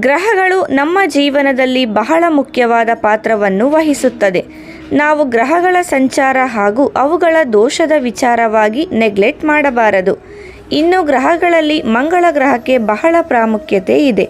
ಗ್ರಹಗಳು ನಮ್ಮ ಜೀವನದಲ್ಲಿ ಬಹಳ ಮುಖ್ಯವಾದ ಪಾತ್ರವನ್ನು ವಹಿಸುತ್ತದೆ. ನಾವು ಗ್ರಹಗಳ ಸಂಚಾರ ಹಾಗೂ ಅವುಗಳ ದೋಷದ ವಿಚಾರವಾಗಿ ನೆಗ್ಲೆಕ್ಟ್ ಮಾಡಬಾರದು. ಇನ್ನು ಗ್ರಹಗಳಲ್ಲಿ ಮಂಗಳ ಗ್ರಹಕ್ಕೆ ಬಹಳ ಪ್ರಾಮುಖ್ಯತೆ ಇದೆ.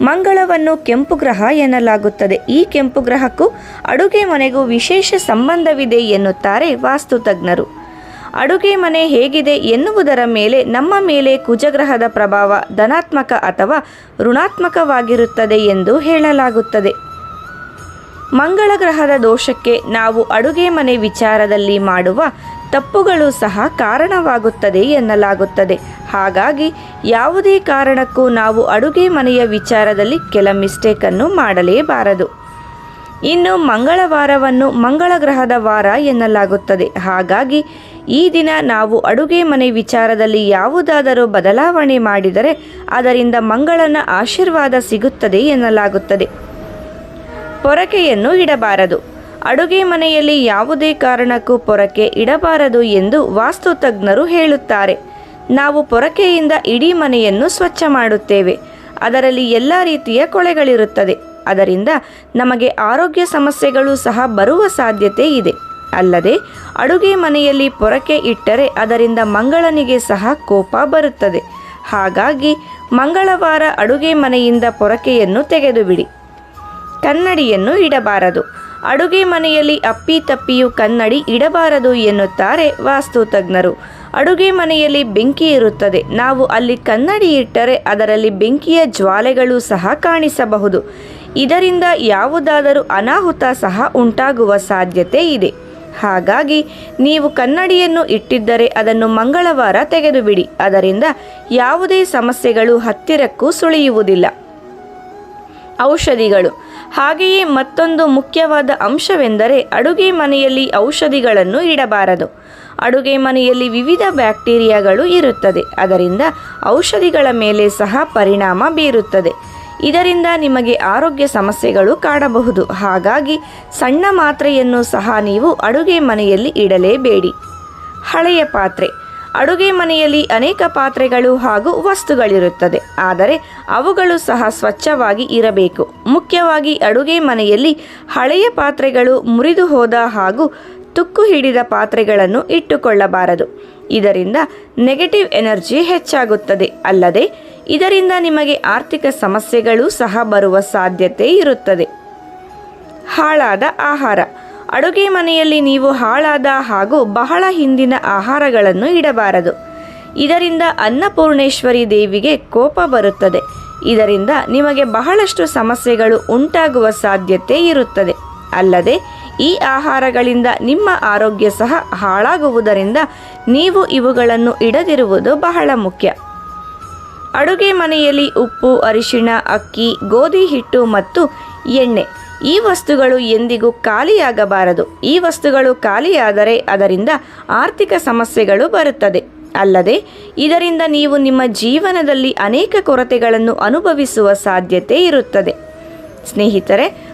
ಮಂಗಳವನ್ನು ಕೆಂಪು ಗ್ರಹ ಎನ್ನಲಾಗುತ್ತದೆ. ಈ ಕೆಂಪು ಗ್ರಹಕ್ಕೂ ಅಡುಗೆ ಮನೆಗೂ ವಿಶೇಷ ಸಂಬಂಧವಿದೆ ಎನ್ನುತ್ತಾರೆ ವಾಸ್ತು ತಜ್ಞರು ಅಡುಗೆ ಮನೆ ಹೇಗಿದೆ ಎನ್ನುವುದರ ಮೇಲೆ ನಮ್ಮ ಮೇಲೆ ಕುಜಗ್ರಹದ ಪ್ರಭಾವ ಧನಾತ್ಮಕ ಅಥವಾ ಋಣಾತ್ಮಕವಾಗಿರುತ್ತದೆ ಎಂದು ಹೇಳಲಾಗುತ್ತದೆ. ಮಂಗಳ ಗ್ರಹದ ದೋಷಕ್ಕೆ ನಾವು ಅಡುಗೆ ಮನೆ ವಿಚಾರದಲ್ಲಿ ಮಾಡುವ ತಪ್ಪುಗಳು ಸಹ ಕಾರಣವಾಗುತ್ತದೆ ಎನ್ನಲಾಗುತ್ತದೆ. ಹಾಗಾಗಿ ಯಾವುದೇ ಕಾರಣಕ್ಕೂ ನಾವು ಅಡುಗೆ ಮನೆಯ ವಿಚಾರದಲ್ಲಿ ಕೆಲ ಮಿಸ್ಟೇಕನ್ನು ಮಾಡಲೇಬಾರದು. ಇನ್ನು ಮಂಗಳವಾರವನ್ನು ಮಂಗಳ ಗ್ರಹದ ವಾರ ಎನ್ನಲಾಗುತ್ತದೆ. ಹಾಗಾಗಿ ಈ ದಿನ ನಾವು ಅಡುಗೆ ಮನೆ ವಿಚಾರದಲ್ಲಿ ಯಾವುದಾದರೂ ಬದಲಾವಣೆ ಮಾಡಿದರೆ ಅದರಿಂದ ಮಂಗಳನ ಆಶೀರ್ವಾದ ಸಿಗುತ್ತದೆ ಎನ್ನಲಾಗುತ್ತದೆ. ಪೊರಕೆಯನ್ನು ಇಡಬಾರದು. ಅಡುಗೆ ಮನೆಯಲ್ಲಿ ಯಾವುದೇ ಕಾರಣಕ್ಕೂ ಪೊರಕೆ ಇಡಬಾರದು ಎಂದು ವಾಸ್ತು ತಜ್ಞರು ಹೇಳುತ್ತಾರೆ. ನಾವು ಪೊರಕೆಯಿಂದ ಇಡೀ ಮನೆಯನ್ನು ಸ್ವಚ್ಛ ಮಾಡುತ್ತೇವೆ. ಅದರಲ್ಲಿ ಎಲ್ಲ ರೀತಿಯ ಕೊಳೆಗಳಿರುತ್ತದೆ. ಅದರಿಂದ ನಮಗೆ ಆರೋಗ್ಯ ಸಮಸ್ಯೆಗಳು ಸಹ ಬರುವ ಸಾಧ್ಯತೆ ಇದೆ. ಅಲ್ಲದೆ ಅಡುಗೆ ಮನೆಯಲ್ಲಿ ಪೊರಕೆ ಇಟ್ಟರೆ ಅದರಿಂದ ಮಂಗಳನಿಗೆ ಸಹ ಕೋಪ ಬರುತ್ತದೆ. ಹಾಗಾಗಿ ಮಂಗಳವಾರ ಅಡುಗೆ ಮನೆಯಿಂದ ಪೊರಕೆಯನ್ನು ತೆಗೆದುಬಿಡಿ. ಕನ್ನಡಿಯನ್ನು ಇಡಬಾರದು. ಅಡುಗೆ ಮನೆಯಲ್ಲಿ ಅಪ್ಪಿ ತಪ್ಪಿಯು ಕನ್ನಡಿ ಇಡಬಾರದು ಎನ್ನುತ್ತಾರೆ ವಾಸ್ತು ತಜ್ಞರು ಅಡುಗೆ ಮನೆಯಲ್ಲಿ ಬೆಂಕಿ ಇರುತ್ತದೆ. ನಾವು ಅಲ್ಲಿ ಕನ್ನಡಿ ಇಟ್ಟರೆ ಅದರಲ್ಲಿ ಬೆಂಕಿಯ ಜ್ವಾಲೆಗಳು ಸಹ ಕಾಣಿಸಬಹುದು. ಇದರಿಂದ ಯಾವುದಾದರೂ ಅನಾಹುತ ಸಹ ಉಂಟಾಗುವ ಸಾಧ್ಯತೆ ಇದೆ. ಹಾಗಾಗಿ ನೀವು ಕನ್ನಡಿಯನ್ನು ಇಟ್ಟಿದ್ದರೆ ಅದನ್ನು ಮಂಗಳವಾರ ತೆಗೆದುಬಿಡಿ. ಅದರಿಂದ ಯಾವುದೇ ಸಮಸ್ಯೆಗಳು ಹತ್ತಿರಕ್ಕೂ ಸುಳಿಯುವುದಿಲ್ಲ. ಔಷಧಿಗಳು. ಹಾಗೆಯೇ ಮತ್ತೊಂದು ಮುಖ್ಯವಾದ ಅಂಶವೆಂದರೆ ಅಡುಗೆ ಮನೆಯಲ್ಲಿ ಔಷಧಿಗಳನ್ನು ಇಡಬಾರದು. ಅಡುಗೆ ಮನೆಯಲ್ಲಿ ವಿವಿಧ ಬ್ಯಾಕ್ಟೀರಿಯಾಗಳು ಇರುತ್ತದೆ. ಅದರಿಂದ ಔಷಧಿಗಳ ಮೇಲೆ ಸಹ ಪರಿಣಾಮ ಬೀರುತ್ತದೆ. ಇದರಿಂದ ನಿಮಗೆ ಆರೋಗ್ಯ ಸಮಸ್ಯೆಗಳು ಕಾಡಬಹುದು. ಹಾಗಾಗಿ ಸಣ್ಣ ಮಾತ್ರೆಯನ್ನು ಸಹ ನೀವು ಅಡುಗೆ ಮನೆಯಲ್ಲಿ ಇಡಲೇಬೇಡಿ. ಹಳೆಯ ಪಾತ್ರೆ. ಅಡುಗೆ ಮನೆಯಲ್ಲಿ ಅನೇಕ ಪಾತ್ರೆಗಳು ಹಾಗೂ ವಸ್ತುಗಳಿರುತ್ತದೆ. ಆದರೆ ಅವುಗಳು ಸಹ ಸ್ವಚ್ಛವಾಗಿ ಇರಬೇಕು. ಮುಖ್ಯವಾಗಿ ಅಡುಗೆ ಮನೆಯಲ್ಲಿ ಹಳೆಯ ಪಾತ್ರೆಗಳು ಮುರಿದು ಹೋದ ಹಾಗೂ ತುಕ್ಕು ಹಿಡಿದ ಪಾತ್ರೆಗಳನ್ನು ಇಟ್ಟುಕೊಳ್ಳಬಾರದು. ಇದರಿಂದ ನೆಗೆಟಿವ್ ಎನರ್ಜಿ ಹೆಚ್ಚಾಗುತ್ತದೆ. ಅಲ್ಲದೆ, ಇದರಿಂದ ನಿಮಗೆ ಆರ್ಥಿಕ ಸಮಸ್ಯೆಗಳು ಸಹ ಬರುವ ಸಾಧ್ಯತೆ ಇರುತ್ತದೆ. ಹಾಳಾದ ಆಹಾರ. ಅಡುಗೆ ಮನೆಯಲ್ಲಿ ನೀವು ಹಾಳಾದ ಹಾಗೂ ಬಹಳ ಹಿಂದಿನ ಆಹಾರಗಳನ್ನು ಇಡಬಾರದು. ಇದರಿಂದ ಅನ್ನಪೂರ್ಣೇಶ್ವರಿ ದೇವಿಗೆ ಕೋಪ ಬರುತ್ತದೆ. ಇದರಿಂದ ನಿಮಗೆ ಬಹಳಷ್ಟು ಸಮಸ್ಯೆಗಳು ಉಂಟಾಗುವ ಸಾಧ್ಯತೆ ಇರುತ್ತದೆ. ಅಲ್ಲದೆ ಈ ಆಹಾರಗಳಿಂದ ನಿಮ್ಮ ಆರೋಗ್ಯ ಸಹ ಹಾಳಾಗುವುದರಿಂದ ನೀವು ಇವುಗಳನ್ನು ಇಡದಿರುವುದು ಬಹಳ ಮುಖ್ಯ. ಅಡುಗೆ ಮನೆಯಲ್ಲಿ ಉಪ್ಪು, ಅರಿಶಿಣ, ಅಕ್ಕಿ, ಗೋಧಿ ಹಿಟ್ಟು ಮತ್ತು ಎಣ್ಣೆ ಈ ವಸ್ತುಗಳು ಎಂದಿಗೂ ಖಾಲಿಯಾಗಬಾರದು. ಈ ವಸ್ತುಗಳು ಖಾಲಿಯಾದರೆ ಅದರಿಂದ ಆರ್ಥಿಕ ಸಮಸ್ಯೆಗಳು ಬರುತ್ತದೆ. ಅಲ್ಲದೆ ಇದರಿಂದ ನೀವು ನಿಮ್ಮ ಜೀವನದಲ್ಲಿ ಅನೇಕ ಕೊರತೆಗಳನ್ನು ಅನುಭವಿಸುವ ಸಾಧ್ಯತೆ ಇರುತ್ತದೆ. ಸ್ನೇಹಿತರೆ